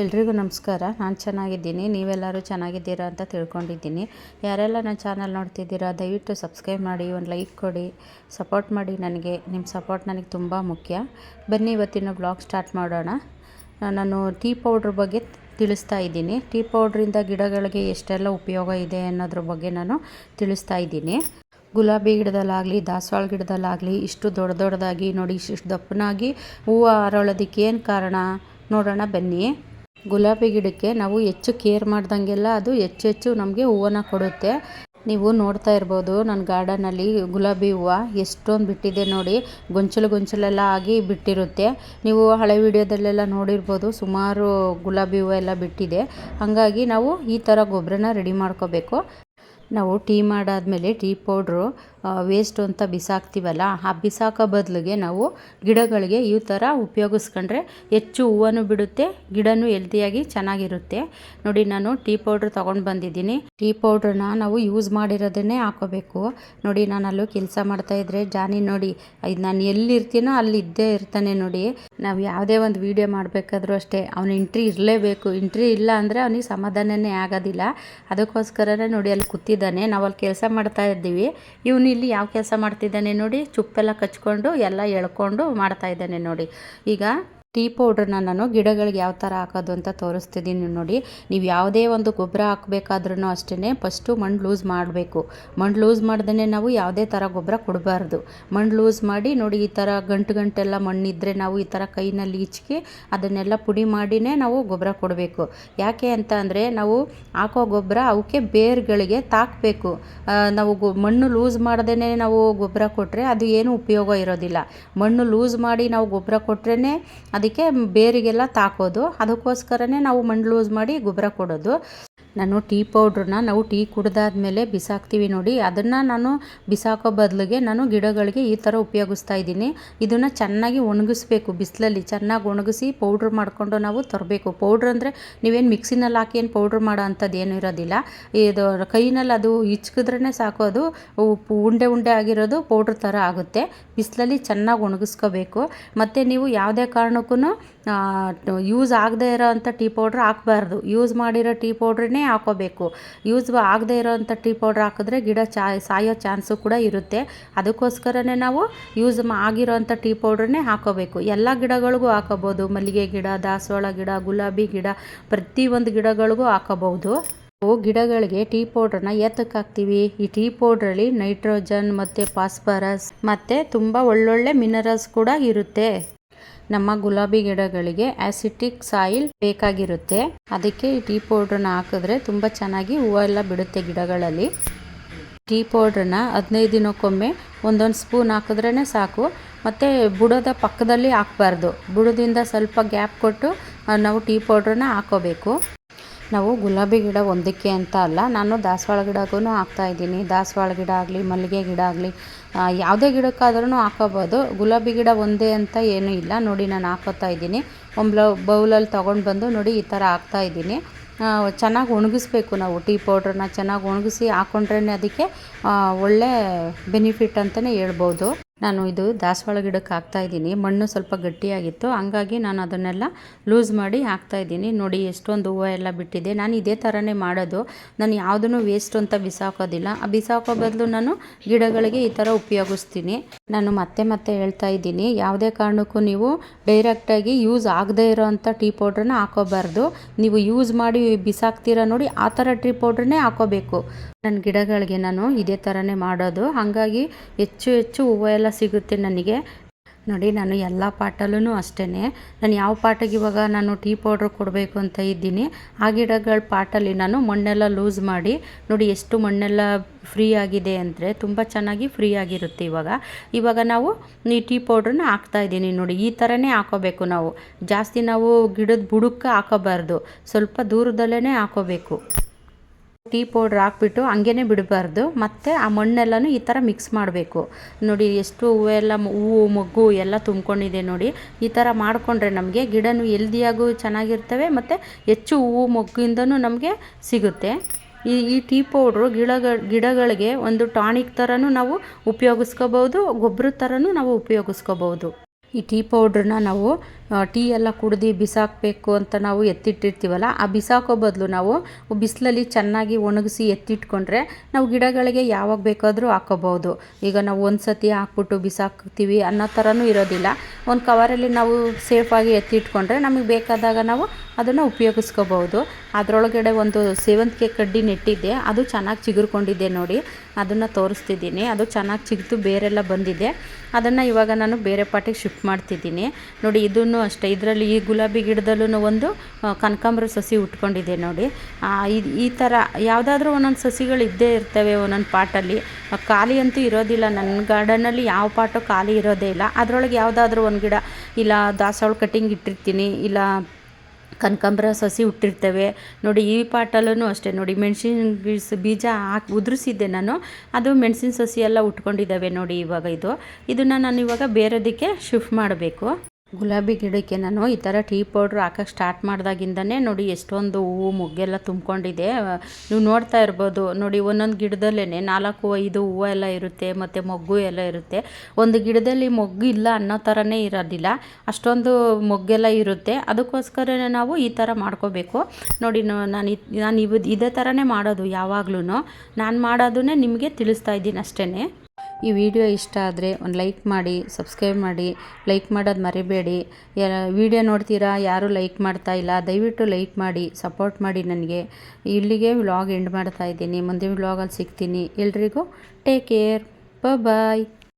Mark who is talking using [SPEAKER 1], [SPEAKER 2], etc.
[SPEAKER 1] ಎಲ್ರಿಗೂ ನಮಸ್ಕಾರ. ನಾನು ಚೆನ್ನಾಗಿದ್ದೀನಿ. ನೀವೆಲ್ಲರೂ ಚೆನ್ನಾಗಿದ್ದೀರಾ ಅಂತ ತಿಳ್ಕೊಂಡಿದ್ದೀನಿ. ಯಾರೆಲ್ಲ ನನ್ನ ಚಾನಲ್ ನೋಡ್ತಿದ್ದೀರಾ, ದಯವಿಟ್ಟು ಸಬ್ಸ್ಕ್ರೈಬ್ ಮಾಡಿ, ಒಂದು ಲೈಕ್ ಕೊಡಿ, ಸಪೋರ್ಟ್ ಮಾಡಿ ನನಗೆ. ನಿಮ್ಮ ಸಪೋರ್ಟ್ ನನಗೆ ತುಂಬ ಮುಖ್ಯ. ಬನ್ನಿ, ಇವತ್ತಿನ ಬ್ಲಾಗ್ ಸ್ಟಾರ್ಟ್ ಮಾಡೋಣ. ನಾನು ಟೀ ಪೌಡ್ರ್ ಬಗ್ಗೆ ತಿಳಿಸ್ತಾ ಇದ್ದೀನಿ. ಟೀ ಪೌಡ್ರಿಂದ ಗಿಡಗಳಿಗೆ ಎಷ್ಟೆಲ್ಲ ಉಪಯೋಗ ಇದೆ ಅನ್ನೋದ್ರ ಬಗ್ಗೆ ನಾನು ತಿಳಿಸ್ತಾ ಇದ್ದೀನಿ. ಗುಲಾಬಿ ಗಿಡದಲ್ಲಾಗಲಿ, ದಾಸವಾಳ ಗಿಡದಲ್ಲಾಗಲಿ, ಇಷ್ಟು ದೊಡ್ಡ ದೊಡ್ಡದಾಗಿ ನೋಡಿ, ಇಷ್ಟು ದಪ್ಪನಾಗಿ ಹೂವು ಹರಳೋದಕ್ಕೆ ಏನು ಕಾರಣ? ನೋಡೋಣ ಬನ್ನಿ. ಗುಲಾಬಿ ಗಿಡಕ್ಕೆ ನಾವು ಹೆಚ್ಚು ಕೇರ್ ಮಾಡ್ದಂಗೆಲ್ಲ ಅದು ಹೆಚ್ಚು ಹೆಚ್ಚು ನಮಗೆ ಹೂವನ್ನು ಕೊಡುತ್ತೆ. ನೀವು ನೋಡ್ತಾ ಇರ್ಬೋದು ನನ್ನ ಗಾರ್ಡನಲ್ಲಿ ಗುಲಾಬಿ ಹೂವು ಎಷ್ಟೊಂದು ಬಿಟ್ಟಿದೆ ನೋಡಿ. ಗೊಂಚಲು ಗೊಂಚಲೆಲ್ಲ ಆಗಿ ಬಿಟ್ಟಿರುತ್ತೆ. ನೀವು ಹಳೆ ವಿಡಿಯೋದಲ್ಲೆಲ್ಲ ನೋಡಿರ್ಬೋದು ಸುಮಾರು ಗುಲಾಬಿ ಹೂವು ಎಲ್ಲ ಬಿಟ್ಟಿದೆ. ಹಾಗಾಗಿ ನಾವು ಈ ಥರ ಗೊಬ್ಬರನ ರೆಡಿ ಮಾಡ್ಕೋಬೇಕು. ನಾವು ಟೀ ಮಾಡಾದಮೇಲೆ ಟೀ ಪೌಡ್ರು ವೇಸ್ಟ್ ಅಂತ ಬಿಸಾಕ್ತೀವಲ್ಲ, ಆ ಬಿಸಾಕೋ ಬದಲಿಗೆ ನಾವು ಗಿಡಗಳಿಗೆ ಈ ಥರ ಉಪಯೋಗಿಸ್ಕೊಂಡ್ರೆ ಹೆಚ್ಚು ಹೂವನ್ನು ಬಿಡುತ್ತೆ, ಗಿಡನೂ ಹೆಲ್ತಿಯಾಗಿ ಚೆನ್ನಾಗಿರುತ್ತೆ. ನೋಡಿ, ನಾನು ಟೀ ಪೌಡ್ರ್ ತೊಗೊಂಡು ಬಂದಿದ್ದೀನಿ. ಟೀ ಪೌಡ್ರನ್ನ ನಾವು ಯೂಸ್ ಮಾಡಿರೋದನ್ನೇ ಹಾಕೋಬೇಕು. ನೋಡಿ ನಾನು ಅಲ್ಲೂ ಕೆಲಸ ಮಾಡ್ತಾಯಿದ್ರೆ ಜಾನಿ ನೋಡಿ, ಇದು ನಾನು ಎಲ್ಲಿರ್ತೀನೋ ಅಲ್ಲಿ ಇದ್ದೇ ಇರ್ತಾನೆ ನೋಡಿ. ನಾವು ಯಾವುದೇ ಒಂದು ವೀಡಿಯೋ ಮಾಡಬೇಕಾದ್ರೂ ಅಷ್ಟೇ, ಅವನ ಎಂಟ್ರಿ ಇರಲೇಬೇಕು. ಇಂಟ್ರಿ ಇಲ್ಲ ಅಂದರೆ ಅವನಿಗೆ ಸಮಾಧಾನನೇ ಆಗೋದಿಲ್ಲ. ಅದಕ್ಕೋಸ್ಕರನೇ ನೋಡಿ, ಅಲ್ಲಿ ಕೂತಿದ್ದಾನೆ ನಾವು ನಾವಲ್ಲಿ ಕೆಲಸ ಮಾಡ್ತಾ ಇದ್ದೀವಿ. ಇವನು ಇಲ್ಲಿ ಯಾವ ಕೆಲಸ ಮಾಡ್ತಿದ್ದಾನೆ ನೋಡಿ, ಚುಪ್ಪೆಲ್ಲ ಕಚ್ಕೊಂಡು, ಎಲ್ಲ ಎಳ್ಕೊಂಡು ಮಾಡ್ತಾ ಇದ್ದಾನೆ ನೋಡಿ. ಈಗ ಟೀ ಪೌಡ್ರನ್ನ ನಾನು ಗಿಡಗಳಿಗೆ ಯಾವ ಥರ ಹಾಕೋದು ಅಂತ ತೋರಿಸ್ತಿದ್ದೀನಿ ನೋಡಿ. ನೀವು ಯಾವುದೇ ಒಂದು ಗೊಬ್ಬರ ಹಾಕಬೇಕಾದ್ರೂ ಅಷ್ಟೇ ಫಸ್ಟು ಮಣ್ಣು ಲೂಸ್ ಮಾಡಬೇಕು. ಮಣ್ಣು ಲೂಸ್ ಮಾಡ್ದೇ ನಾವು ಯಾವುದೇ ಥರ ಗೊಬ್ಬರ ಕೊಡಬಾರ್ದು. ಮಣ್ಣು ಲೂಸ್ ಮಾಡಿ ನೋಡಿ ಈ ಥರ ಗಂಟು ಗಂಟೆಲ್ಲ ಮಣ್ಣಿದ್ದರೆ ನಾವು ಈ ಥರ ಕೈನಲ್ಲಿ ಈಚ್ಕಿ ಅದನ್ನೆಲ್ಲ ಪುಡಿ ಮಾಡಿನೇ ನಾವು ಗೊಬ್ಬರ ಕೊಡಬೇಕು. ಯಾಕೆ ಅಂತ ಅಂದರೆ ನಾವು ಹಾಕೋ ಗೊಬ್ಬರ ಅವಕ್ಕೆ ಬೇರುಗಳಿಗೆ ತಾಕಬೇಕು. ನಾವು ಮಣ್ಣು ಲೂಸ್ ಮಾಡ್ದೇ ನಾವು ಗೊಬ್ಬರ ಕೊಟ್ಟರೆ ಅದು ಏನು ಉಪಯೋಗ ಇರೋದಿಲ್ಲ. ಮಣ್ಣು ಲೂಸ್ ಮಾಡಿ ನಾವು ಗೊಬ್ಬರ ಕೊಟ್ರೇ ಅದಕ್ಕೆ ಬೇರಿಗೆಲ್ಲ ತಾಕೋದು. ಅದಕ್ಕೋಸ್ಕರನೇ ನಾವು ಮಣ್ಣು ಲೂಸ್ ಮಾಡಿ ಗೊಬ್ಬರ ಕೊಡೋದು. ನಾನು ಟೀ ಪೌಡ್ರನ್ನ ನಾವು ಟೀ ಕುಡ್ದಾದ್ಮೇಲೆ ಬಿಸಾಕ್ತೀವಿ ನೋಡಿ. ಅದನ್ನು ನಾನು ಬಿಸಾಕೋ ಬದಲಿಗೆ ನಾನು ಗಿಡಗಳಿಗೆ ಈ ಥರ ಉಪಯೋಗಿಸ್ತಾ ಇದ್ದೀನಿ. ಇದನ್ನು ಚೆನ್ನಾಗಿ ಒಣಗಿಸ್ಬೇಕು ಬಿಸಿಲಲ್ಲಿ. ಚೆನ್ನಾಗಿ ಒಣಗಿಸಿ ಪೌಡ್ರ್ ಮಾಡಿಕೊಂಡು ನಾವು ತರಬೇಕು. ಪೌಡ್ರ್ ಅಂದರೆ ನೀವೇನು ಮಿಕ್ಸಿನಲ್ಲಿ ಹಾಕಿ ಏನು ಪೌಡ್ರ್ ಮಾಡೋ ಅಂಥದ್ದು ಏನೂ ಇರೋದಿಲ್ಲ. ಇದು ಕೈನಲ್ಲಿ ಅದು ಹಿಚ್ಕಿದ್ರೇ ಸಾಕು. ಅದು ಉಂಡೆ ಉಂಡೆ ಆಗಿರೋದು ಪೌಡ್ರ್ ಥರ ಆಗುತ್ತೆ. ಬಿಸಿಲಲ್ಲಿ ಚೆನ್ನಾಗಿ ಒಣಗಿಸ್ಕೋಬೇಕು. ಮತ್ತು ನೀವು ಯಾವುದೇ ಕಾರಣಕ್ಕೂ ಯೂಸ್ ಆಗದೇ ಇರೋ ಟೀ ಪೌಡ್ರ್ ಹಾಕಬಾರ್ದು. ಯೂಸ್ ಮಾಡಿರೋ ಟೀ ಪೌಡ್ರನ್ನೇ ಹಾಕೋಬೇಕು. ಯೂಸ್ ಆಗದೇ ಇರೋವಂಥ ಟೀ ಪೌಡ್ರ್ ಹಾಕಿದ್ರೆ ಗಿಡ ಚಾ, ಸಾಯೋ ಚಾನ್ಸು ಕೂಡ ಇರುತ್ತೆ. ಅದಕ್ಕೋಸ್ಕರನೇ ನಾವು ಯೂಸ್ ಆಗಿರೋವಂಥ ಟೀ ಪೌಡ್ರನ್ನೇ ಹಾಕೋಬೇಕು. ಎಲ್ಲ ಗಿಡಗಳಿಗೂ ಹಾಕೋಬೋದು. ಮಲ್ಲಿಗೆ ಗಿಡ, ದಾಸವಾಳ ಗಿಡ, ಗುಲಾಬಿ ಗಿಡ, ಪ್ರತಿಯೊಂದು ಗಿಡಗಳಿಗೂ ಹಾಕೋಬಹುದು ನಾವು ಗಿಡಗಳಿಗೆ ಟೀ ಪೌಡ್ರನ್ನ ಏತಕ್ಕೆ ಹಾಕ್ತೀವಿ. ಈ ಟೀ ಪೌಡ್ರಲ್ಲಿ ನೈಟ್ರೋಜನ್ ಮತ್ತು ಫಾಸ್ಫರಸ್ ಮತ್ತು ತುಂಬ ಒಳ್ಳೊಳ್ಳೆ ಮಿನರಲ್ಸ್ ಕೂಡ ಇರುತ್ತೆ. ನಮ್ಮ ಗುಲಾಬಿ ಗಿಡಗಳಿಗೆ ಆಸಿಟಿಕ್ ಸಾಯಿಲ್ ಬೇಕಾಗಿರುತ್ತೆ. ಅದಕ್ಕೆ ಈ ಟೀ ಪೌಡ್ರನ್ನ ಹಾಕಿದ್ರೆ ತುಂಬ ಚೆನ್ನಾಗಿ ಹೂವು ಎಲ್ಲ ಬಿಡುತ್ತೆ ಗಿಡಗಳಲ್ಲಿ. ಟೀ ಪೌಡ್ರನ್ನ ಹದಿನೈದು ದಿನಕ್ಕೊಮ್ಮೆ ಒಂದೊಂದು ಸ್ಪೂನ್ ಹಾಕಿದ್ರೇ ಸಾಕು. ಮತ್ತು ಬುಡದ ಪಕ್ಕದಲ್ಲಿ ಹಾಕ್ಬಾರ್ದು. ಬುಡದಿಂದ ಸ್ವಲ್ಪ ಗ್ಯಾಪ್ ಕೊಟ್ಟು ನಾವು ಟೀ ಪೌಡ್ರನ್ನ ಹಾಕೋಬೇಕು. ನಾವು ಗುಲಾಬಿ ಗಿಡ ಒಂದಕ್ಕೆ ಅಂತ ಅಲ್ಲ, ನಾನು ದಾಸವಾಳ ಗಿಡಕ್ಕೂ ಹಾಕ್ತಾ ಇದ್ದೀನಿ. ದಾಸವಾಳ ಗಿಡ ಆಗಲಿ, ಮಲ್ಲಿಗೆ ಗಿಡ ಆಗಲಿ ಯಾವುದೇ ಗಿಡಕ್ಕಾದ್ರೂ ಹಾಕೋಬೋದು. ಗುಲಾಬಿ ಗಿಡ ಒಂದೇ ಅಂತ ಏನೂ ಇಲ್ಲ. ನೋಡಿ, ನಾನು ಹಾಕೋತಾ ಇದ್ದೀನಿ. ಒಂದು ಬೌಲಲ್ಲಿ ತೊಗೊಂಡು ಬಂದು ನೋಡಿ, ಈ ಥರ ಹಾಕ್ತಾಯಿದ್ದೀನಿ ಚೆನ್ನಾಗಿ ಒಣಗಿಸ್ಬೇಕು ನಾವು ಟೀ ಪೌಡ್ರನ್ನ ಚೆನ್ನಾಗಿ ಒಣಗಿಸಿ ಹಾಕ್ಕೊಂಡ್ರೇ ಅದಕ್ಕೆ ಒಳ್ಳೆ ಬೆನಿಫಿಟ್ ಅಂತಲೇ ಹೇಳ್ಬೋದು. ನಾನು ಇದು ದಾಸವಾಳ ಗಿಡಕ್ಕೆ ಹಾಕ್ತಾ ಇದ್ದೀನಿ. ಮಣ್ಣು ಸ್ವಲ್ಪ ಗಟ್ಟಿಯಾಗಿತ್ತು. ಹಂಗಾಗಿ ನಾನು ಅದನ್ನೆಲ್ಲ ಲೂಸ್ ಮಾಡಿ ಹಾಕ್ತಾ ಇದ್ದೀನಿ. ನೋಡಿ, ಎಷ್ಟೊಂದು ಹೂವು ಎಲ್ಲ ಬಿಟ್ಟಿದೆ. ನಾನು ಇದೇ ಥರನೇ ಮಾಡೋದು. ನಾನು ಯಾವುದನ್ನು ವೇಸ್ಟ್ ಅಂತ ಬಿಸಾಕೋದಿಲ್ಲ. ಆ ಬಿಸಾಕೋ ಬದಲು ನಾನು ಗಿಡಗಳಿಗೆ ಈ ಥರ ಉಪಯೋಗಿಸ್ತೀನಿ. ನಾನು ಮತ್ತೆ ಮತ್ತೆ ಹೇಳ್ತಾ ಇದ್ದೀನಿ. ಯಾವುದೇ ಕಾರಣಕ್ಕೂ ನೀವು ಡೈರೆಕ್ಟಾಗಿ ಯೂಸ್ ಆಗದೇ ಇರೋ ಅಂಥ ಟೀ ಪೌಡ್ರನ್ನ ಹಾಕೋಬಾರ್ದು. ನೀವು ಯೂಸ್ ಮಾಡಿ ಬಿಸಾಕ್ತೀರ ನೋಡಿ, ಆ ಥರ ಟೀ ಪೌಡ್ರನ್ನೇ ಹಾಕೋಬೇಕು. ನನ್ನ ಗಿಡಗಳಿಗೆ ನಾನು ಇದೇ ಥರನೇ ಮಾಡೋದು. ಹಾಗಾಗಿ ಹೆಚ್ಚು ಹೆಚ್ಚು ಹೂವು ಎಲ್ಲ ಸಿಗುತ್ತೆ ನನಗೆ. ನೋಡಿ, ನಾನು ಎಲ್ಲ ಪಾಟಲ್ಲೂ ಅಷ್ಟೇ ನಾನು ಯಾವ ಪಾಟಿಗೆ ಇವಾಗ ನಾನು ಟೀ ಪೌಡ್ರ್ ಕೊಡಬೇಕು ಅಂತ ಇದ್ದೀನಿ. ಆ ಗಿಡಗಳ ಪಾಟಲ್ಲಿ ನಾನು ಮಣ್ಣೆಲ್ಲ ಲೂಸ್ ಮಾಡಿ, ನೋಡಿ ಎಷ್ಟು ಮಣ್ಣೆಲ್ಲ ಫ್ರೀ ಆಗಿದೆ ಅಂದರೆ ತುಂಬ ಚೆನ್ನಾಗಿ ಫ್ರೀ ಆಗಿರುತ್ತೆ ಇವಾಗ. ಇವಾಗ ನಾವು ಈ ಟೀ ಪೌಡ್ರನ್ನ ಹಾಕ್ತಾ ಇದ್ದೀನಿ. ನೋಡಿ, ಈ ಥರನೇ ಹಾಕೋಬೇಕು ನಾವು. ಜಾಸ್ತಿ ನಾವು ಗಿಡದ ಬುಡಕ್ಕೆ ಹಾಕೋಬಾರ್ದು. ಸ್ವಲ್ಪ ದೂರದಲ್ಲೇ ಹಾಕೋಬೇಕು. ಟೀ ಪೌಡ್ರ್ ಹಾಕ್ಬಿಟ್ಟು ಹಂಗೇನೆ ಬಿಡಬಾರ್ದು. ಮತ್ತು ಆ ಮಣ್ಣೆಲ್ಲನೂ ಈ ಥರ ಮಿಕ್ಸ್ ಮಾಡಬೇಕು. ನೋಡಿ ಎಷ್ಟು ಹೂವೆಲ್ಲ, ಹೂವು, ಮೊಗ್ಗು ಎಲ್ಲ ತುಂಬ್ಕೊಂಡಿದೆ ನೋಡಿ. ಈ ಥರ ಮಾಡಿಕೊಂಡ್ರೆ ನಮಗೆ ಗಿಡನೂ ಎಲ್ದಿಯಾಗೂ ಚೆನ್ನಾಗಿರ್ತವೆ, ಮತ್ತು ಹೆಚ್ಚು ಹೂವು, ಮೊಗ್ಗಿಂದನೂ ನಮಗೆ ಸಿಗುತ್ತೆ. ಈ ಈ ಟೀ ಪೌಡ್ರು ಗಿಡಗಳ ಗಿಡಗಳಿಗೆ ಒಂದು ಟಾನಿಕ್ ಥರನೂ ನಾವು ಉಪಯೋಗಿಸ್ಕೋಬೋದು ಗೊಬ್ಬರದ ಥರನೂ ನಾವು ಉಪಯೋಗಿಸ್ಕೋಬೋದು. ಈ ಟೀ ಪೌಡ್ರನ್ನ ನಾವು ಟೀ ಎಲ್ಲ ಕುಡ್ದು ಬಿಸಾಕಬೇಕು ಅಂತ ನಾವು ಎತ್ತಿಟ್ಟಿರ್ತೀವಲ್ಲ, ಆ ಬಿಸಾಕೋ ಬದಲು ನಾವು ಬಿಸಿಲಲ್ಲಿ ಚೆನ್ನಾಗಿ ಒಣಗಿಸಿ ಎತ್ತಿಟ್ಕೊಂಡ್ರೆ ನಾವು ಗಿಡಗಳಿಗೆ ಯಾವಾಗ ಬೇಕಾದರೂ ಹಾಕೋಬೋದು ಈಗ ನಾವು ಒಂದು ಸತಿ ಹಾಕ್ಬಿಟ್ಟು ಬಿಸಾಕ್ತೀವಿ ಅನ್ನೋ ಥರನೂ ಇರೋದಿಲ್ಲ. ಒಂದು ಕವರಲ್ಲಿ ನಾವು ಸೇಫಾಗಿ ಎತ್ತಿಟ್ಕೊಂಡ್ರೆ ನಮಗೆ ಬೇಕಾದಾಗ ನಾವು ಅದನ್ನು ಉಪಯೋಗಿಸ್ಕೋಬೋದು ಅದರೊಳಗಡೆ ಒಂದು ಸೇವಂತಿಗೆ ಕಡ್ಡಿ ನೆಟ್ಟಿದ್ದೆ, ಅದು ಚೆನ್ನಾಗಿ ಚಿಗುರ್ಕೊಂಡಿದೆ ನೋಡಿ. ಅದನ್ನು ತೋರಿಸ್ತಿದ್ದೀನಿ. ಅದು ಚೆನ್ನಾಗಿ ಚಿಗಿತು ಬೇರೆಲ್ಲ ಬಂದಿದೆ. ಅದನ್ನು ಇವಾಗ ನಾನು ಬೇರೆ ಪಾಟಿಗೆ ಶಿಫ್ಟ್ ಮಾಡ್ತಿದ್ದೀನಿ. ನೋಡಿ, ಇದನ್ನು ಅಷ್ಟೇ, ಇದರಲ್ಲಿ ಈ ಗುಲಾಬಿ ಗಿಡದಲ್ಲೂ ಒಂದು ಕನಕಾಂಬ್ರ ಸಸಿ ಉಟ್ಕೊಂಡಿದೆ ನೋಡಿ. ಈ ಥರ ಯಾವುದಾದ್ರೂ ಒಂದೊಂದು ಸಸಿಗಳು ಇದ್ದೇ ಇರ್ತವೆ ಒಂದೊಂದು ಪಾಟಲ್ಲಿ. ಖಾಲಿ ಅಂತೂ ಇರೋದಿಲ್ಲ ನನ್ನ ಗಾರ್ಡನಲ್ಲಿ ಯಾವ ಪಾಟು ಖಾಲಿ ಇರೋದೇ ಇಲ್ಲ. ಅದರೊಳಗೆ ಯಾವುದಾದ್ರೂ ಒಂದು ಗಿಡ, ಇಲ್ಲ ದಾಸವಾಳ ಕಟ್ಟಿಂಗ್ ಇಟ್ಟಿರ್ತೀನಿ, ಇಲ್ಲ ಕನಕಾಂಬರ ಸಸಿ ಹುಟ್ಟಿರ್ತವೆ ನೋಡಿ, ಈ ಪಾಟಲ್ಲೂ ಅಷ್ಟೇ, ನೋಡಿ, ಮೆಣಸಿನ ಬೀಜ ಹಾಕಿ ಉದುರಿಸಿದ್ದೆ ನಾನು. ಅದು ಮೆಣಸಿನ ಸಸಿ ಎಲ್ಲ ಉಟ್ಕೊಂಡಿದ್ದಾವೆ ನೋಡಿ ಇವಾಗ ಇದು. ಇದನ್ನು ನಾನು ಇವಾಗ ಬೇರೆದಕ್ಕೆ ಶಿಫ್ಟ್ ಮಾಡಬೇಕು. ಗುಲಾಬಿ ಗಿಡಕ್ಕೆ ನಾನು ಈ ಥರ ಟೀ ಪೌಡ್ರ್ ಹಾಕಕ್ಕೆ ಸ್ಟಾರ್ಟ್ ಮಾಡಿದಾಗಿಂದನೇ ನೋಡಿ ಎಷ್ಟೊಂದು ಹೂವು ಮೊಗ್ಗೆಲ್ಲ ತುಂಬಿಕೊಂಡಿದೆ. ನೀವು ನೋಡ್ತಾ ಇರ್ಬೋದು, ನೋಡಿ ಒಂದೊಂದು ಗಿಡದಲ್ಲೇ ನಾಲ್ಕು, ಐದು ಹೂವು ಎಲ್ಲ ಇರುತ್ತೆ, ಮತ್ತು ಮೊಗ್ಗು ಎಲ್ಲ ಇರುತ್ತೆ. ಒಂದು ಗಿಡದಲ್ಲಿ ಮೊಗ್ಗು ಇಲ್ಲ ಅನ್ನೋ ಥರನೇ ಇರೋದಿಲ್ಲ. ಅಷ್ಟೊಂದು ಮೊಗ್ಗೆಲ್ಲ ಇರುತ್ತೆ. ಅದಕ್ಕೋಸ್ಕರನೇ ನಾವು ಈ ಥರ ಮಾಡ್ಕೋಬೇಕು. ನೋಡಿ ನಾನು ನಾನು ಇವ್ ಇದೇ ಥರನೇ ಮಾಡೋದು ಯಾವಾಗ್ಲೂ ನಾನು ಮಾಡೋದನ್ನೇ ನಿಮಗೆ ತಿಳಿಸ್ತಾ ಇದ್ದೀನಿ ಅಷ್ಟೇ ಈ ವಿಡಿಯೋ ಇಷ್ಟ ಆದರೆ ಒಂದು ಲೈಕ್ ಮಾಡಿ, ಸಬ್ಸ್ಕ್ರೈಬ್ ಮಾಡಿ, ಲೈಕ್ ಮಾಡೋದು ಮರಿಬೇಡಿ. ವಿಡಿಯೋ ನೋಡ್ತೀರಾ? ಯಾರೂ ಲೈಕ್ ಮಾಡ್ತಾ ಇಲ್ಲ. ದಯವಿಟ್ಟು ಲೈಕ್ ಮಾಡಿ, ಸಪೋರ್ಟ್ ಮಾಡಿ ನನಗೆ. ಇಲ್ಲಿಗೆ ವ್ಲಾಗ್ ಎಂಡ್ ಮಾಡ್ತಾ ಇದ್ದೀನಿ. ಮುಂದಿನ ವ್ಲಾಗಲ್ಲಿ ಸಿಗ್ತೀನಿ. ಎಲ್ರಿಗೂ ಟೇಕ್ ಕೇರ್. ಬಾಯ್